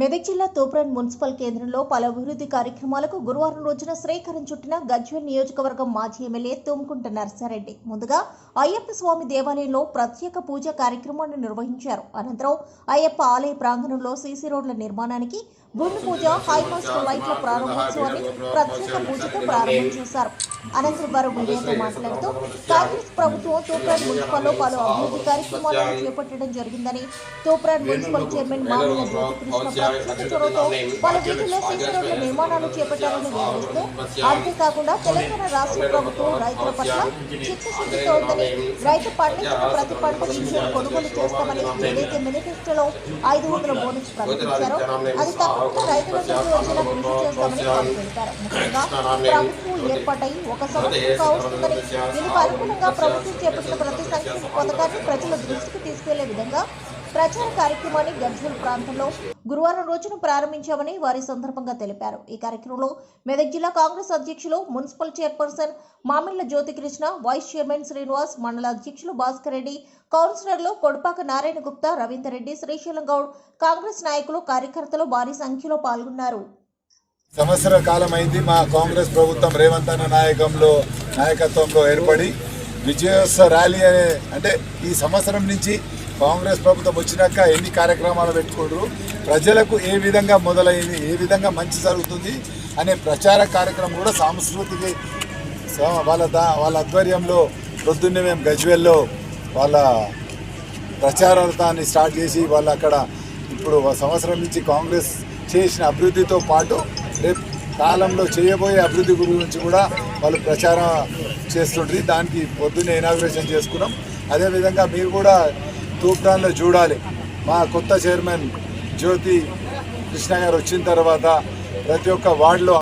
మెదక్ జిల్లా తోప్రాన్ మున్సిపల్ కేంద్రంలో పలు అభివృద్ధి కార్యక్రమాలకు గురువారం రోజున శ్రీకారం చుట్టిన గజ్వేల్ నియోజకవర్గం మాజీ ఎమ్మెల్యే తుమ్కుంట నర్సారెడ్డి. ముందుగా అయ్యప్ప స్వామి దేవాలయంలో ప్రత్యేక పూజ కార్యక్రమాన్ని నిర్వహించారు. అనంతరం అయ్యప్ప ఆలయ ప్రాంగణంలో సీసీ రోడ్ల నిర్మాణానికి భూమి పూజ హైమాస్టర్ లైట్ల ప్రారంభోత్సవాన్ని ప్రత్యేక పూజతో ప్రారంభం చేశారు. అనంతరం వారు మీడియాతో మాట్లాడుతూ కాంగ్రెస్ ప్రభుత్వం తూప్రాన్ మున్సిపల్లో పలు అభివృద్ధి కార్యక్రమాలను చేపట్టడం జరిగిందని తూప్రాన్ మున్సిపల్ చైర్మన్ మామూలు జ్యోతికృష్ణ చొరవతో పలు వీధుల్లో సీసీ నిర్మాణాలు చేపట్టాలని వివరిస్తూ అంతేకాకుండా తెలంగాణ రాష్ట్ర ప్రభుత్వం రైతుల పట్ల చిత్తశుద్ధితో ఉందని రైతు పండించిన ప్రతి పంట నుంచి కొనుగోలు చేస్తామని ఏదైతే మేనిఫెస్టోలో ఐదు వందల బోనస్ ప్రకటించారో అది తప్పకుండా రైతుల నుంచి వచ్చేలా కృషి చేస్తామని తెలిపారు ముఖ్యంగా ప్రభుత్వం ఏర్పాటై ఒక సంవత్సరం కావస్తుందని దీనికి అనుగుణంగా ప్రభుత్వం చేపట్టిన ప్రతి సంక్షేమ పథకాన్ని ప్రజల దృష్టికి తీసుకెళ్ళే విధంగా ప్రచార కార్యక్రమాన్ని గజ్వల్ ప్రాంతంలో గురువారం రోజున ప్రారంభించామని వారి సందర్భంగా తెలిపారు. ఈ కార్యక్రమంలో మెదక్ జిల్లా కాంగ్రెస్ అధ్యక్షులు municipal chairperson Mamilla Jyothikrishna vice chairman Srinivas మండల అధ్యక్షులు భాస్కర్ రెడ్డి కౌన్సిలర్లు కొడపాక నారాయణ గుప్తా రవీందర్ రెడ్డి శ్రీశైలం గౌడ్ కాంగ్రెస్ నాయకులు కార్యకర్తలు భారీ సంఖ్యలో పాల్గొన్నారు. సంవత్సర కాలం అయింది మా కాంగ్రెస్ ప్రభుత్వం రేవంత్ అన్న నాయకంలో నాయకత్వంలో ఏర్పడి విజయోత్సవ ర్యాలీ అనే అంటే ఈ సంవత్సరం నుంచి కాంగ్రెస్ ప్రభుత్వం వచ్చినాక ఎన్ని కార్యక్రమాలు పెట్టుకుంటారు ప్రజలకు ఏ విధంగా మొదలైంది? ఏ విధంగా మంచి జరుగుతుంది? అనే ప్రచార కార్యక్రమం కూడా సాంస్కృతిక వాళ్ళ దా వాళ్ళ ఆధ్వర్యంలో పొద్దున్నే మేము గజ్వెల్లో వాళ్ళ ప్రచారార్థాన్ని స్టార్ట్ చేసి వాళ్ళు అక్కడ ఇప్పుడు సంవత్సరం నుంచి కాంగ్రెస్ చేసిన అభివృద్ధితో పాటు రేపు కాలంలో చేయబోయే అభివృద్ధి గురించి కూడా వాళ్ళు ప్రచారం చేస్తుండ్రి. దానికి పొద్దున్నే ఇనాగ్రేషన్ చేసుకున్నాం. అదేవిధంగా మీరు కూడా తూప్రాన్లో చూడాలి. మా కొత్త చైర్మన్ జ్యోతి కృష్ణ గారు వచ్చిన తర్వాత ప్రతి ఒక్క వార్డులో